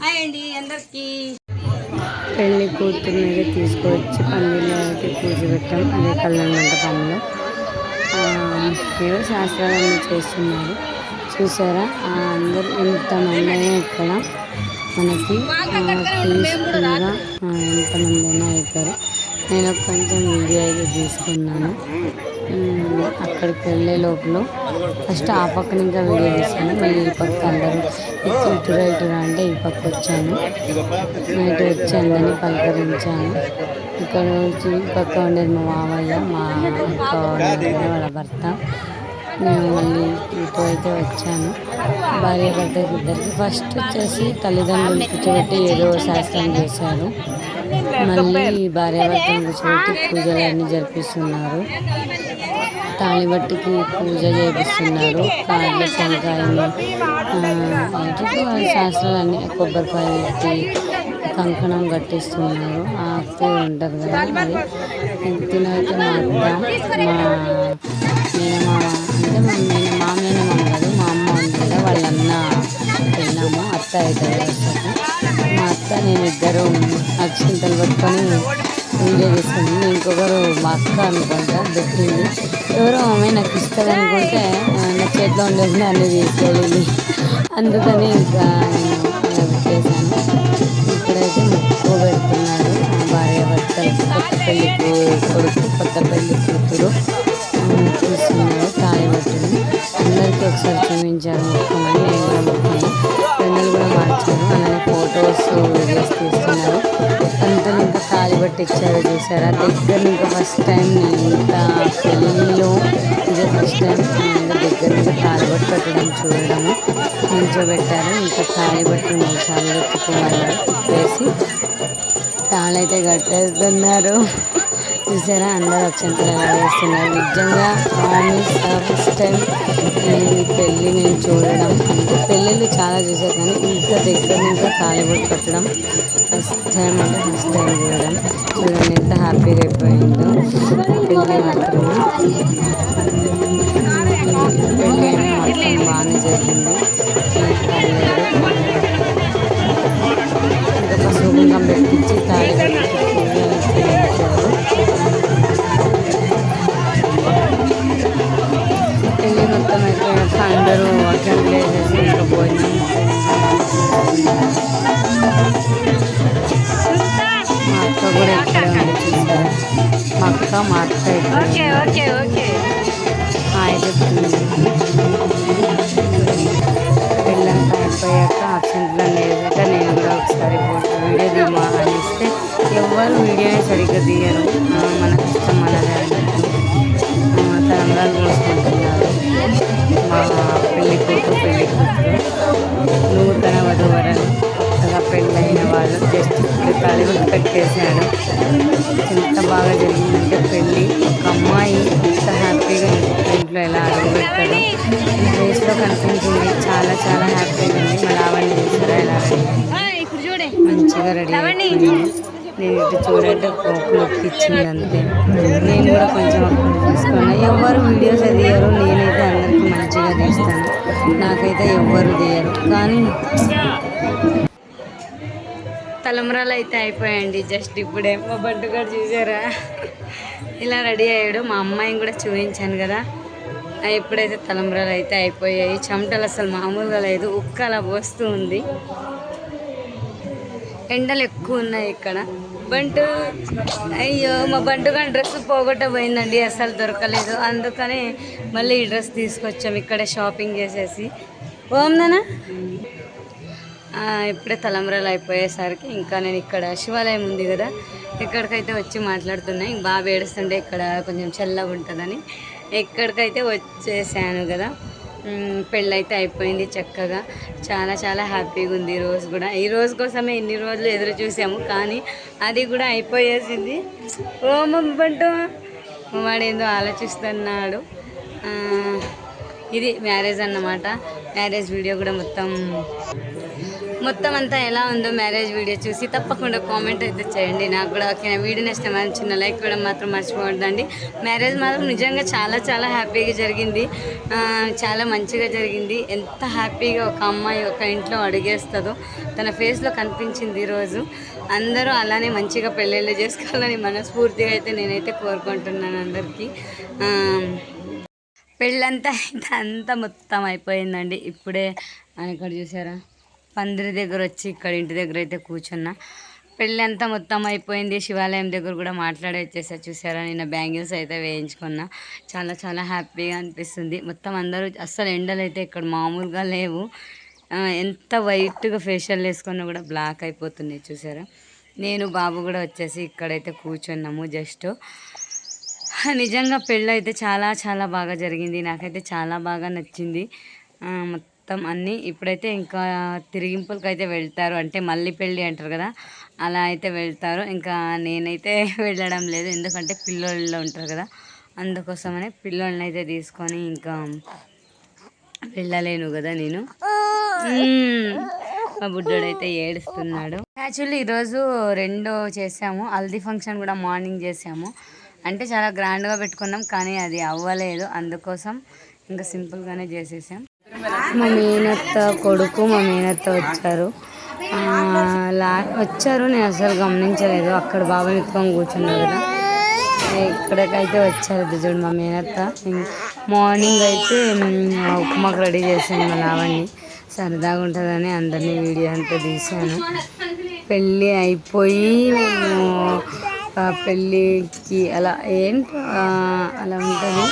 అండి అందరికీ. పెళ్ళి కూతురుని తీసుకొచ్చి పందిలో పూజ పెట్టాం అదే కళ్యాణ మండపంలో. ఆ, ఏవో శాస్త్రాలన్నీ చేస్తున్నారు. చూసారా? అందరూ ఎంతమంది అయినా ఇక్కడ మనకి పీస్ఫుల్గా ఎంతమంది అయినా అవుతారు నేను కొంచెం వీడియో అయితే తీసుకున్నాను. అక్కడికి వెళ్ళే లోపల ఫస్ట్ ఆ పక్కన ఇంకా వీడియో తీసాను మళ్ళీ ఈ పక్క అందరూ ఇటు ఇటురా అంటే ఈ పక్క వచ్చాను. నైట్ వచ్చి అందరినీ పలకరించాను. ఇక్కడ వచ్చి ఈ పక్క ఉండేది మా మామయ్య మా అక్క వాళ్ళ భర్త. నేను మళ్ళీ ఇటు అయితే వచ్చాను. భార్య భర్త ఇద్దరికి ఫస్ట్ వచ్చేసి తల్లిదండ్రులు కూర్చోబెట్టి ఏదో శాస్త్రం చేశారు. మళ్ళీ భార్య భర్తను కూర్చోబెట్టి పూజలన్నీ జరిపిస్తున్నారు. తాళిబట్టికి పూజ చేపిస్తున్నారు. కాళ్ళ టెంకాయలు శాస్త్రాలన్నీ కొబ్బరికాయ పెట్టి కంకణం కట్టిస్తున్నారు. ఆ అక్క ఉంటుంది కదా అది తినైతే మా అత్త మా మేనమామ అంటే మా మేన మా మేనమామ కాదు మా అమ్మ ఉంది కదా వాళ్ళ అన్న అత్త అయితే మా అత్త నేను ఇద్దరు అక్షింతలు పట్టుకొని వీడియో తీసుకుంది. ఇంకొకరు మా అక్క అనుకుంటా దొరికింది ఎవరో ఆమె నాకు ఇస్తుంది అనుకుంటే నా చేతిలో ఉండేది అన్ని తీసుకెళ్ళింది. అందుకని ఇంకా నేను చేశాను ఇక్కడైతే ముక్కు పెడుతున్నారు భార్య భర్తలు కొత్త పెళ్ళి కొడుకు కొత్త పెళ్ళి కూతురు. ఆ, తీస్తున్నారు తాళి పట్టుని అందరికీ ఒకసారి చూపించారు ముక్కమని నేను కూడా ముక్కని పెన్నులు కూడా మార్చారు. అలానే ఫొటోస్ వీడియోస్ తీస్తున్నారు. పట్టించారు చూసారా? దగ్గర ఇంకా ఫస్ట్ టైం నేను ఇంత పెళ్ళిలో ఇదే ఫస్ట్ టైం దగ్గర ఇంకా తాళి పెట్టడం చూడడము నిల్చోబెట్టారు. ఇంకా తాళి మూడు సార్లు తిప్పుమన్నారు తిప్పేసి తాళైతే కట్టేస్తున్నారు. చూసారా? అందరూ అక్షంతలు ఎలా వేస్తున్నారు నిజంగా ప్రామిస్ ఫస్ట్ టైం ఈ పెళ్ళి నేను చూడడం అంటే పెళ్ళిళ్ళు చాలా చూసాను కానీ ఇంత దగ్గర నుంచి తాళిబొట్టు కట్టడం ఫస్ట్ టైం అంటే ఫస్ట్ టైం చూడడం. చూడండి ఎంత హ్యాపీగా అయిపోయిందో. పెళ్ళి మాత్రం పెళ్ళి మాత్రం బాగానే జరిగింది. ఇంకా పసుపు కుంకం పెట్టించి తాళి అందరూ అటెండ్ వేసేసి ఇంకా భోజనం మా అక్క కూడా ఇక్కడే ఉంది చూసారా మా అక్క మా అక్క ఇక్కడ ఓకే ఓకే ఓకే హాయ్ చెప్తుంది పెళ్ళంతా అయిపోయాక అక్షంతలు వేసాక నేను కూడా ఒకసారి ఫోటో వీడియో దిమా అని ఇస్తే ఎవరు వీడియోని సరిగ్గా తీయరు ఆ, మన కష్టం మనదే అన్నట్టు ఆ, తరంగాలు పోసుకుంటున్నారు కట్టేశాడు ఎంత బాగా జరిగిందంటే పెళ్ళి. ఒక అమ్మాయి ఎంత హ్యాపీగా ఇంట్లో ఎలా అడుగు పెడతారో ఫేస్లో కనిపించింది. చాలా చాలా హ్యాపీగా ఉంది. మా లావణ్య చేశారా ఎలా మంచిగా రెడీ అయిపోయింది నేను ఇటు చూడంటే ఒక లుక్ ఇచ్చింది అంతే. నేను కూడా కొంచెం తీసుకున్నా ఎవరు వీడియోస్ తీయరు నేనైతే అందరికీ మంచిగా తీస్తాను. నాకైతే ఎవ్వరు తీయరు. కానీ తలమురాలు అయితే అయిపోయాయండి. జస్ట్ ఇప్పుడే. మా బంటు కూడా చూసారా? ఇలా రెడీ అయ్యాడు. మా అమ్మాయిని కూడా చూపించాను కదా. ఎప్పుడైతే తలంబ్రాలు అయితే అయిపోయాయి. చెమటలు అసలు మామూలుగా లేదు. ఉక్క అలా పోస్తూ ఉంది. ఎండలు ఎక్కువ ఉన్నాయి ఇక్కడ. బంటు అయ్యో మా బంటు గారి డ్రెస్ పోగొట్టబోయిందండి. అసలు దొరకలేదు. అందుకని మళ్ళీ ఈ డ్రెస్ తీసుకొచ్చాం. ఇక్కడే షాపింగ్ చేసేసి. ఓం నానా ఇప్పుడే తలంబ్రాలు అయిపోయేసరికి ఇంకా నేను ఇక్కడ శివాలయం ఉంది కదా ఇక్కడికైతే వచ్చి మాట్లాడుతున్నాయి బాగా వేడుస్తుంటే ఇక్కడ కొంచెం చల్లగా ఉంటుందని ఇక్కడికైతే వచ్చేసాను కదా పెళ్ళైతే అయిపోయింది చక్కగా. చాలా చాలా హ్యాపీగా ఉంది ఈ రోజు కూడా. ఈ రోజు కోసమే ఇన్ని రోజులు ఎదురు చూసాము కానీ అది కూడా అయిపోయేసింది. ఓ మమ్మంటూ వాడేందో ఆలోచిస్తున్నాడు. ఇది మ్యారేజ్ అన్నమాట. మ్యారేజ్ వీడియో కూడా మొత్తం మొత్తం అంతా ఎలా ఉందో మ్యారేజ్ వీడియో చూసి తప్పకుండా కామెంట్ అయితే చేయండి. నాకు కూడా ఓకే వీడియో నష్టం చిన్న లైక్ కూడా మాత్రం మర్చిపోవద్దండి. మ్యారేజ్ మాత్రం నిజంగా చాలా చాలా హ్యాపీగా జరిగింది. చాలా మంచిగా జరిగింది. ఎంత హ్యాపీగా ఒక అమ్మాయి ఒక ఇంట్లో అడిగేస్తుందో తన ఫేస్లో కనిపించింది ఈరోజు. అందరూ అలానే మంచిగా పెళ్ళిళ్ళు చేసుకోవాలని మనస్ఫూర్తిగా అయితే నేనైతే కోరుకుంటున్నాను అందరికీ. పెళ్ళంతా అయితే అంతా మొత్తం అయిపోయిందండి. ఇప్పుడే ఆయన ఇక్కడ చూసారా పందిరి దగ్గర వచ్చి ఇక్కడ ఇంటి దగ్గర అయితే కూర్చున్నా. పెళ్ళి అంతా మొత్తం అయిపోయింది. శివాలయం దగ్గర కూడా మాట్లాడే వచ్చేసా. చూసారా? నిన్న బ్యాంగిల్స్ అయితే వేయించుకున్నా. చాలా చాలా హ్యాపీగా అనిపిస్తుంది. మొత్తం అందరూ అస్సలు ఎండలు అయితే ఇక్కడ మామూలుగా లేవు. ఎంత వైట్గా ఫేషియల్ వేసుకున్నా కూడా బ్లాక్ అయిపోతున్నాయి. చూసారా? నేను బాబు కూడా వచ్చేసి ఇక్కడైతే కూర్చున్నాము జస్ట్. నిజంగా పెళ్ళి అయితే చాలా చాలా బాగా జరిగింది. నాకైతే చాలా బాగా నచ్చింది. మొత్తం అన్నీ ఇప్పుడైతే ఇంకా తిరిగింపులకి అయితే వెళ్తారు. అంటే మళ్ళీ పెళ్ళి అంటారు కదా అలా అయితే వెళ్తారు. ఇంకా నేనైతే వెళ్ళడం లేదు. ఎందుకంటే పిల్లోళ్ళు ఉంటారు కదా అందుకోసమనే పిల్లోళ్ళని అయితే తీసుకొని ఇంకా వెళ్ళలేను కదా నేను. మా బుడ్డోడు అయితే ఏడుస్తున్నాడు. యాక్చువల్లీ ఈరోజు రెండో చేసాము. హల్దీ ఫంక్షన్ కూడా మార్నింగ్ చేసాము. అంటే చాలా గ్రాండ్గా పెట్టుకున్నాం కానీ అది అవ్వలేదు. అందుకోసం ఇంకా సింపుల్గానే చేసేసాం. మా మేనత్త కొడుకు మా మేనత్త వచ్చారు. లా వచ్చారు నేను అసలు గమనించలేదు. అక్కడ బాబాయ్ ఎత్తుకొని కూర్చున్నారు కదా. ఇక్కడికైతే వచ్చారు చూడు మా మేనత్త. మార్నింగ్ అయితే ఉప్మాకు రెడీ చేశాను మా లావణ్ణి. సరదాగా ఉంటుందని అందరినీ వీడియో అంతా తీశాను. పెళ్ళి అయిపోయి మేము పెళ్ళికి అలా ఏం అలా ఉంటుంది.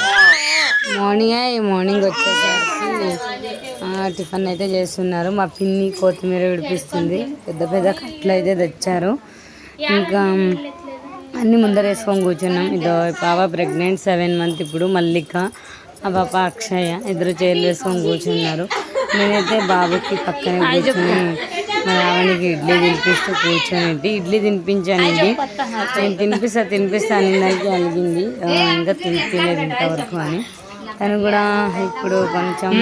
మార్నింగ్ మార్నింగ్ వచ్చేసరికి టిఫిన్ అయితే చేస్తున్నారు. మా పిన్ని కొత్తిమీర విడిపిస్తుంది. పెద్ద పెద్ద కట్లు అయితే తెచ్చారు. ఇంకా అన్ని ముందర వేసుకొని కూర్చున్నాం. ఇదో పాప ప్రెగ్నెంట్ సెవెన్ మంత్ ఇప్పుడు మల్లిక ఆ పాప అక్షయ ఇద్దరు చైర్లు వేసుకొని కూర్చున్నారు. నేనైతే బాబుకి పక్కనే కూర్చొని మా రావణికి ఇడ్లీ తినిపిస్తూ కూర్చొని ఇడ్లీ తినిపించానండి నేను తినిపిస్తా తినిపిస్తా అని దానికి అలిగింది ఇంకా తినిపించలేదు ఇంతవరకు అని. తను కూడా ఇప్పుడు కొంచెం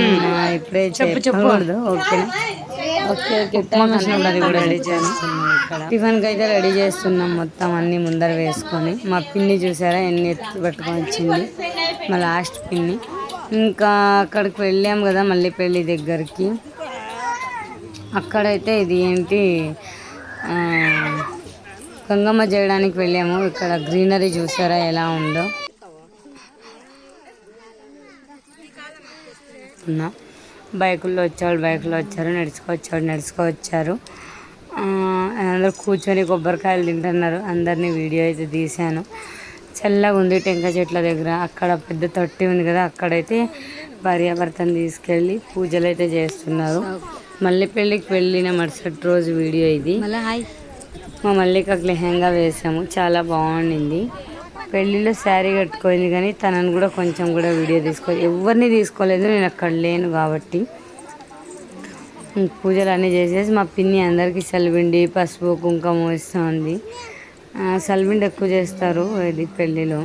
ఇప్పుడే చెప్పకూడదు ఓకే ఓకే. ఓకే టైం వచ్చినప్పుడు అది కూడా రెడీ చేస్తున్నాం ఇక్కడ. టిఫిన్కి అయితే రెడీ చేస్తున్నాం మొత్తం అన్ని ముందర వేసుకొని. మా పిన్ని చూసారా ఎన్ని ఎత్తి పట్టుకొని వచ్చింది. మా లాస్ట్ పిన్ని. ఇంకా అక్కడికి వెళ్ళాం కదా మళ్ళీ పెళ్ళి దగ్గరికి. అక్కడైతే ఇది ఏంటి గంగమ్మ చేయడానికి వెళ్ళాము. ఇక్కడ గ్రీనరీ చూసారా ఎలా ఉందో. ఉన్నా బైకుల్లో వచ్చేవాళ్ళు బైకుల్లో వచ్చారు నడుచుకో వచ్చాడు నడుచుకో వచ్చారు ఆ, అందరూ కూర్చొని కొబ్బరికాయలు తింటున్నారు. అందరినీ వీడియో అయితే తీశాను. చల్లగా ఉంది టెంకాయ చెట్ల దగ్గర. అక్కడ పెద్ద తొట్టి ఉంది కదా అక్కడైతే భార్యాభర్తను తీసుకెళ్ళి పూజలు అయితే చేస్తున్నారు. మళ్ళీ పెళ్ళికి వెళ్ళిన మరుసటి రోజు వీడియో ఇది. మా మల్లికకు లెహంగా వేసాము. చాలా బాగుండింది. పెళ్ళిలో శారీ కట్టుకోయింది కానీ తనను కూడా కొంచెం కూడా వీడియో తీసుకో ఎవరిని తీసుకోలేదు నేను అక్కడ లేను కాబట్టి. పూజలు అన్నీ చేసేసి మా పిన్ని అందరికీ సలిబిండి పసుపు కుంకుమ ఇస్తుంది. సలిబిండి ఎక్కువ చేస్తారు ఇది పెళ్ళిలో.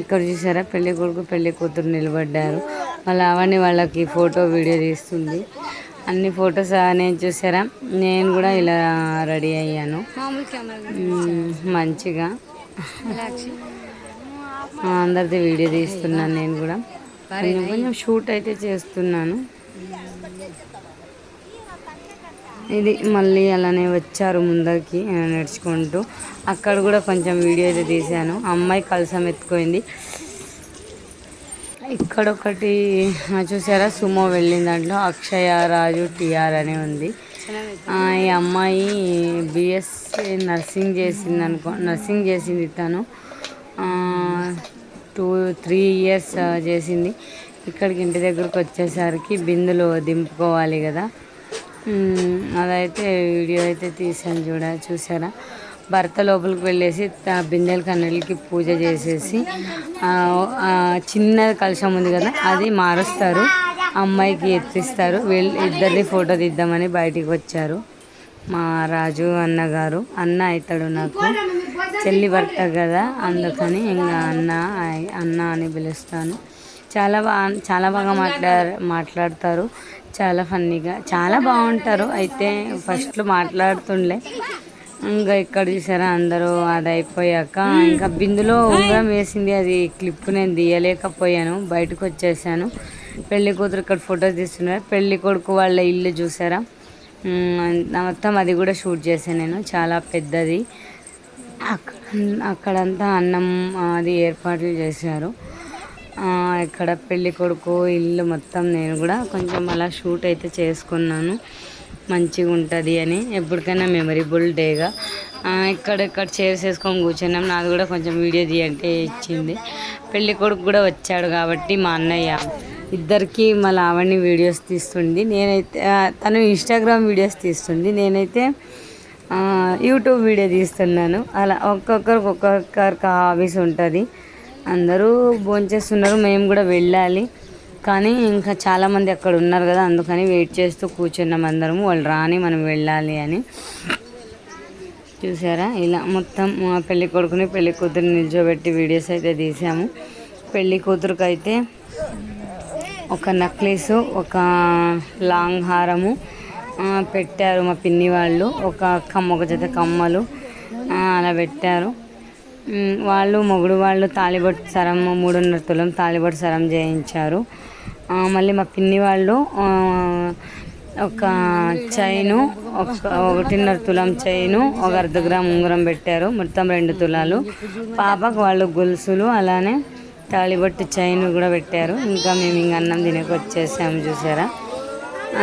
ఇక్కడ చూసారా పెళ్ళి కొడుకు పెళ్ళి కూతురు నిలబడ్డారు. వాళ్ళ అవన్నీ వాళ్ళకి ఫోటో వీడియో తీస్తుంది. అన్ని ఫొటోస్ నేను చూసారా నేను కూడా ఇలా రెడీ అయ్యాను. మంచిగా. అందరిది వీడియో తీస్తున్నాను నేను కూడా. కొంచెం కొంచెం షూట్ అయితే చేస్తున్నాను. ఇది మళ్ళీ అలానే వచ్చారు ముందరికి నడుచుకుంటూ. అక్కడ కూడా కొంచెం వీడియో అయితే తీశాను. అమ్మాయి కలసం ఎత్తుకోయింది ఇక్కడ ఒకటి చూసారా? సుమో వెళ్ళిన దాంట్లో అక్షయ రాజు టిఆర్ అని ఉంది. ఈ అమ్మాయి బిఎస్సి నర్సింగ్ చేసింది అనుకో నర్సింగ్ చేసింది తను. టూ త్రీ ఇయర్స్ చేసింది. ఇక్కడికి ఇంటి దగ్గరకు వచ్చేసరికి బిందులు దింపుకోవాలి కదా. అదైతే వీడియో అయితే తీసాను చూడ చూసారా భర్త లోపలికి వెళ్ళేసి బిందెల కన్నెలకి పూజ చేసేసి చిన్నది కలుషం చిన్న ఉంది కదా అది మారుస్తారు. అమ్మాయికి ఎత్తిస్తారు. వీళ్ళు ఇద్దరిది ఫోటో తీద్దామని బయటికి వచ్చారు. మా రాజు అన్నగారు అన్న అవుతాడు నాకు. చెల్లి భర్త కదా అందుకని ఇంకా అన్న అన్న అని పిలుస్తాను. చాలా బాగా చాలా బాగా మాట్లాడ మాట్లాడతారు. చాలా ఫన్నీగా చాలా బాగుంటారు. అయితే ఫస్ట్లో మాట్లాడుతుండే. ఇంకా ఇక్కడ చూసారా అందరూ అది అయిపోయాక ఇంకా బిందులో ఉంగరం వేసింది. అది క్లిప్ నేను తీయలేకపోయాను. బయటకు వచ్చేసాను. పెళ్ళి కూతురు ఇక్కడ ఫొటోస్ తీస్తున్నారు. పెళ్ళి కొడుకు వాళ్ళ ఇల్లు చూసారా? మొత్తం అది కూడా షూట్ చేశాను నేను. చాలా పెద్దది. అక్కడ అక్కడంతా అన్నం అది ఏర్పాట్లు చేశారు. ఇక్కడ పెళ్ళి కొడుకు ఇల్లు మొత్తం నేను కూడా కొంచెం అలా షూట్ అయితే చేసుకున్నాను. మంచిగా ఉంటుంది అని. ఎప్పటికైనా మెమరబుల్ డేగా. ఇక్కడ ఇక్కడ చైర్స్ వేసుకొని కూర్చున్నాం. నాది కూడా కొంచెం వీడియో తీయంటే ఇచ్చింది. పెళ్ళి కొడుకు కూడా వచ్చాడు కాబట్టి మా అన్నయ్య ఇద్దరికి మా లావణ్య వీడియోస్ తీస్తుంది. నేనైతే తను ఇన్స్టాగ్రామ్ వీడియోస్ తీస్తుంది. నేనైతే యూట్యూబ్ వీడియో తీస్తున్నాను. అలా ఒక్కొక్కరికి ఒక్కొక్కరికి హాబీస్ ఉంటుంది. అందరూ భోంచేస్తున్నారు. మేము కూడా వెళ్ళాలి. కానీ ఇంకా చాలామంది అక్కడ ఉన్నారు కదా అందుకని వెయిట్ చేస్తూ కూర్చున్నాం అందరము. వాళ్ళు రాని మనం వెళ్ళాలి అని. చూసారా? ఇలా మొత్తం మా పెళ్ళి కొడుకుని పెళ్ళి కూతురు నిల్చోబెట్టి వీడియోస్ అయితే తీసాము. పెళ్ళి కూతురుకైతే ఒక నెక్లెస్ ఒక లాంగ్ హారము పెట్టారు మా పిన్ని వాళ్ళు. ఒక కమ్మ ఒక జత కమ్మలు అలా పెట్టారు. వాళ్ళు మొగుడు వాళ్ళు తాలిబొట్టు సరం మూడున్నర తులం తాళిబొట్టు సరం చేయించారు. మళ్ళీ మా పిన్ని వాళ్ళు ఒక చైను ఒక ఒకటిన్నర తులం చైను ఒక అర్ధ గ్రామ్ ఉంగరం పెట్టారు. మొత్తం రెండు తులాలు. పాపకు వాళ్ళు గొలుసులు అలానే తాళిబొట్టు చైన్ కూడా పెట్టారు. ఇంకా మేము ఇంకా అన్నం తినక వచ్చేసాము చూసారా?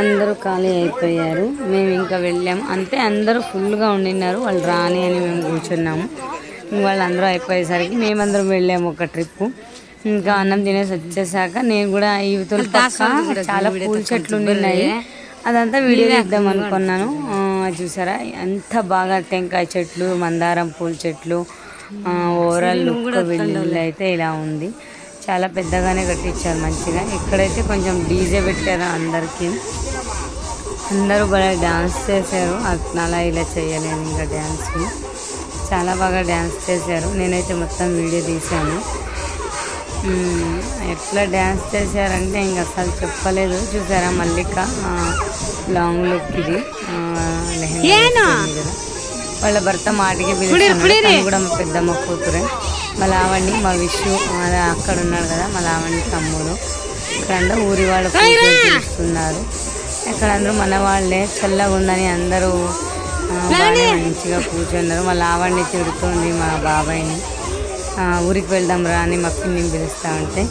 అందరూ ఖాళీ అయిపోయారు. మేము ఇంకా వెళ్ళాము అంతే అందరూ ఫుల్గా ఉండినారు. వాళ్ళు రాని అని మేము కూర్చున్నాము. వాళ్ళందరూ అయిపోయేసరికి మేమందరం వెళ్ళాము ఒక ట్రిప్. ఇంకా అన్నం తినేసి వచ్చేసాక నేను కూడా యువతల పక్క చాలా పూల చెట్లు ఉన్నాయి. అదంతా వీడియో తీద్దాం అనుకున్నాను. చూసారా? ఎంత బాగా టెంకాయ చెట్లు మందారం పూల చెట్లు ఓవరాల్ లుక్ వీళ్ళు అయితే ఇలా ఉంది. చాలా పెద్దగానే కట్టించారు మంచిగా. ఇక్కడైతే కొంచెం డీజే పెట్టారు అందరికీ. అందరూ బాగా డ్యాన్స్ చేశారు. అట్లా అలా ఇలా చేయలేను ఇంకా డ్యాన్స్ చాలా బాగా డ్యాన్స్ చేశారు. నేనైతే మొత్తం వీడియో తీశాను. ఎట్లా డ్యాన్స్ చేశారంటే ఇంక అసలు చెప్పలేదు. చూసారా మల్లిక? లాంగ్ లుక్ ఇది. లెహంగా వాళ్ళ భర్త మాటికి తను కూడా మా పెద్దమ్మ కూతురే. మా లావణ్ణి మా విషు అక్కడ ఉన్నాడు కదా మా లావణ్ణి తమ్ముడు. ఇక్కడ ఊరి వాళ్ళు కూతురు పిలుస్తున్నారు ఇక్కడ అందరూ మన వాళ్ళే చల్లగా ఉందని అందరూ మంచిగా కూర్చున్నారు. మా లావణ్ణి తిడుతుంది మా బాబాయ్ని. ఊరికి వెళ్దాం రా అని మా పిన్నిని పిలుస్తా ఉంటే.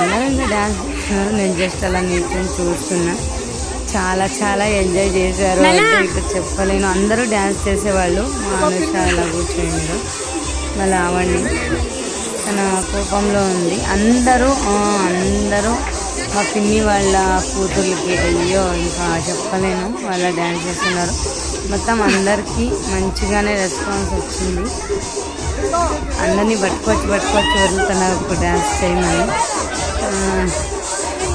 అందరూ ఇంకా డ్యాన్స్ చేస్తున్నారు. నేను జస్ట్ అలా నిల్చొని చూస్తున్నా. చాలా చాలా ఎంజాయ్ చేశారు. ఇక్కడ చెప్పలేను. అందరూ డ్యాన్స్ చేసేవాళ్ళు. మా అనుష అలా కూర్చున్నారు. మా లావణ్ణి తన కోపంలో ఉంది. అందరూ అందరూ మా పిన్ని వాళ్ళ కూతుర్లకి అయ్యో ఇంకా చెప్పలేను. వాళ్ళ డ్యాన్స్ చేస్తున్నారు. మొత్తం అందరికీ మంచిగానే రెస్పాన్స్ వచ్చింది. అందరినీ పట్టుకొచ్చి పట్టుకొచ్చి వదులుతున్నారు ఒక డ్యాన్స్ చేయమని.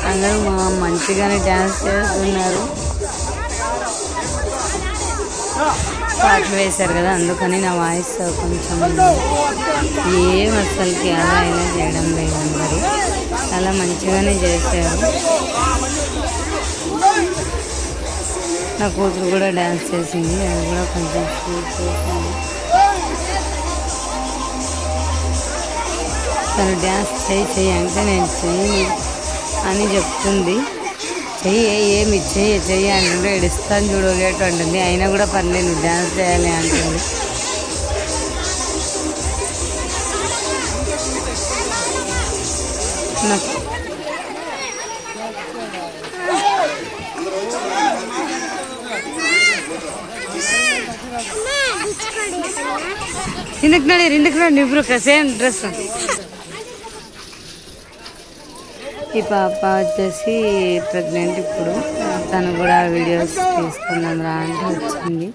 అందరూ మా- మంచిగానే డ్యాన్స్ చేస్తున్నారు. పాటలు వేశారు కదా అందుకని నా వాయిస్ కొంచెం ఏం అసలుకి అలా ఇలా చేయడం లేదు అందరూ. చాలా మంచిగానే చేశారు. నా కూతురు కూడా డ్యాన్స్ చేసింది అది కూడా కొంచెం షూట్ చేసింది. తను డ్యాన్స్ చేయి చేయి అంటే నేను చేయను. అని చెప్తుంది చెయ్యి ఏమి చెయ్యి చెయ్యి అంటుంటే ఏడుస్తాను చూడలేటు అంటుంది అయినా కూడా పర్లేదు నువ్వు డ్యాన్స్ చేయాలి అంటుంది నాకు ಹಿಂದಕ್ಕೆ ನೋಡಿ ಹಿಂದಕ್ಕೆ ನೋಡಿ ಇಬ್ರು సేమ్ డ్రెస్ ఈ పాప వచ్చేసి ప్రెగ్నెంట్ ఇప్పుడు. తను కూడా వీడియోస్ తీసుకున్నాను రా అంటే వచ్చింది.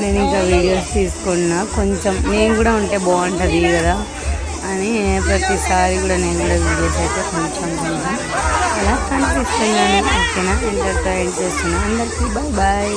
నేను ఇంకా వీడియోస్ తీసుకున్నా కొంచెం నేను కూడా ఉంటే బాగుంటుంది కదా అని ప్రతిసారి కూడా నేను కూడా వీడియోస్ అయితే కొంచెం కొంచెం అలా కనిపిస్తున్నాను ఓకేనా ఇంతటితో ఎండ్ చేస్తున్నాను అందరికీ బాయ్ బాయ్